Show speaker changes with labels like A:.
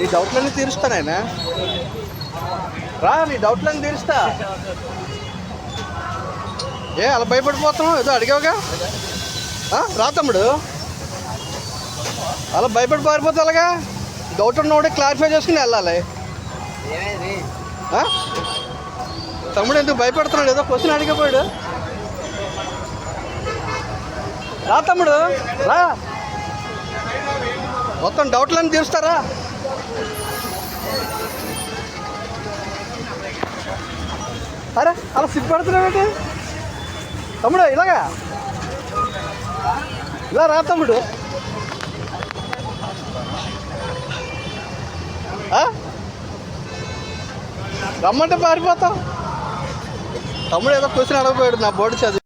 A: నీ డౌట్లన్నీ తీరుస్తా నాయనా. రా నీ డౌట్లన్నీ తీరుస్తా. ఏ అలా భయపడిపోతున్నావు? ఏదో అడిగావుగా? రా తమ్ముడు. అలా భయపడి పారిపోతే అలాగా డౌట్ ఉన్నవాడే క్లారిఫై చేసుకుని వెళ్ళాలి. ఆ? తమ్ముడు ఎందుకు భయపడుతున్నాడు? ఏదో క్వశ్చన్ అడిగిపోయాడు. రా తమ్ముడు రా. మొత్తం డౌట్లన్నీ తీరుస్తారా? అరే అలా సిగ్గుపడుతున్నావేంటి తమ్ముడు ఇలాగా? ఇలా రా తమ్ముడు. ఆ? రమ్మంటే పారిపోతావు. తమ్ముడు ఏదో క్వశ్చన్ అడగపోయాడు నా బోర్డు చదివి.